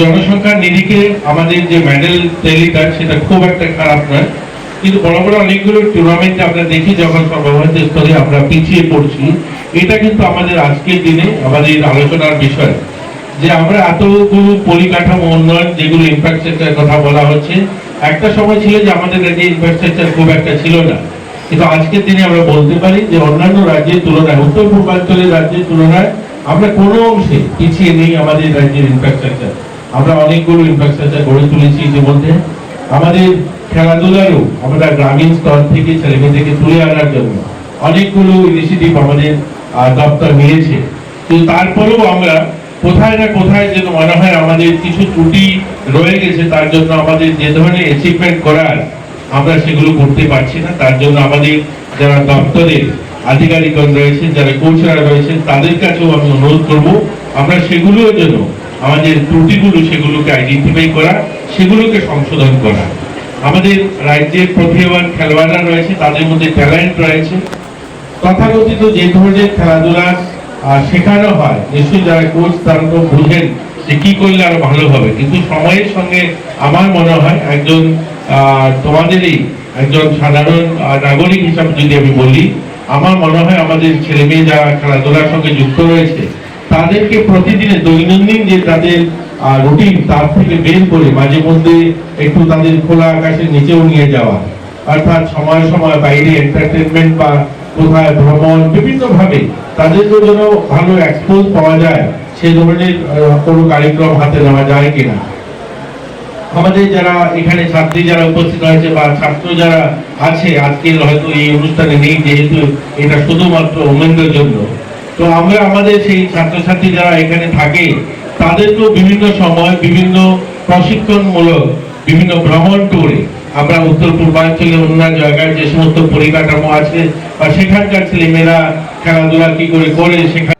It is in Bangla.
জনসংখ্যার নিরিখে আমাদের যে মেডেল তালিকা, সেটা খুব একটা খারাপ নয়। কিন্তু বড় বড় অনেকগুলো টুর্নামেন্টে আমরা দেখি, যখন সর্বভারত স্তরে আমরা পিছিয়ে পড়ছি, এটা কিন্তু আমাদের আজকের দিনে আমাদের আলোচনার বিষয়। যে আমরা এতগুলো পরিকাঠামো উন্নয়ন, যেগুলো ইনফ্রাস্ট্রাকচার কথা বলা হচ্ছে, একটা সময় ছিল যে আমাদের কাছে ইনফ্রাস্ট্রাকচার খুব একটা ছিল না। কিন্তু আজকের দিনে আমরা বলতে পারি যে অন্যান্য রাজ্যের তুলনায়, উত্তর পূর্বাঞ্চলের রাজ্যের তুলনায় আমরা কোনো অংশে পিছিয়ে নেই আমাদের রাজ্যের ইনফ্রাস্ট্রাকচার আমরা অনেকগুলো ইনফ্রাস্ট্রাকচার গড়ে তুলেছি ইতিমধ্যে। আমাদের খেলাধুলারও আমরা গ্রামীণ স্তর থেকে ছেলেমেয়েদেরকে তুলে আনার জন্য অনেকগুলো ইনিশিয়েটিভ আমাদের দপ্তর নিয়েছে। কিন্তু তারপরেও আমরা কোথায় না কোথায় যেন মনে হয় আমাদের কিছু ত্রুটি রয়ে গেছে, তার জন্য আমাদের যে ধরনের অ্যাচিভমেন্ট করার আমরা সেগুলো করতে পারছি না। তার জন্য আমাদের যারা দপ্তরের আধিকারিকগণ রয়েছেন, যারা কোচরা রয়েছেন, তাদের কাছেও আমি অনুরোধ করব, আমরা সেগুলোর জন্য আমাদের ত্রুটিগুলো সেগুলোকে আইডেন্টিফাই করা, সেগুলোকে সংশোধন করা। আমাদের রাজ্যের প্রতিভাবান খেলোয়াড়রা রয়েছে, তাদের মধ্যে ট্যালেন্ট রয়েছে। তথাকথিত যে ধরনের খেলাধুলা শেখানো হয়, নিশ্চয়ই যারা কোচ তারা তো বুঝেন যে কি করলে আরও ভালো হবে। কিন্তু সময়ের সঙ্গে আমার মনে হয় একজন তোমাদেরই একজন সাধারণ নাগরিক হিসাবে যদি আমি বলি, আমার মনে হয় আমাদের ছেলে মেয়ে যারা খেলাধুলার সঙ্গে যুক্ত রয়েছে, তাদেরকে প্রতিদিনে দৈনন্দিন যে তাদের রুটিন তার থেকে বের করে মাঝে মধ্যে একটু তাদের খোলা আকাশের নিচেও নিয়ে যাওয়া, অর্থাৎ সময় সময় বাইরে এন্টারটেনমেন্ট বা কোথায় ভ্রমণ বিভিন্ন ভাবে তাদের জন্য ভালো এক্সপোজ পাওয়া যায়, সে ধরনের কোনো কার্যক্রম হাতে নেওয়া যায় কিনা। আমাদের যারা এখানে ছাত্রী যারা উপস্থিত হয়েছে বা ছাত্র যারা আছে আজকে হয়তো এই অনুষ্ঠানে নেই, যেহেতু এটা শুধুমাত্র ওমেনদের জন্য। তো আমরা আমাদের সেই ছাত্রছাত্রী যারা এখানে থাকে, তাদেরকেও বিভিন্ন সময় বিভিন্ন প্রশিক্ষণমূলক, বিভিন্ন ভ্রমণ ট্যুরে আমরা উত্তর পূর্বাঞ্চলে অন্যান্য জায়গায় যে সমস্ত পরিকাঠামো আছে বা সেখানকার ছেলেমেয়েরা খেলাধুলা কি করে করে, সেখানে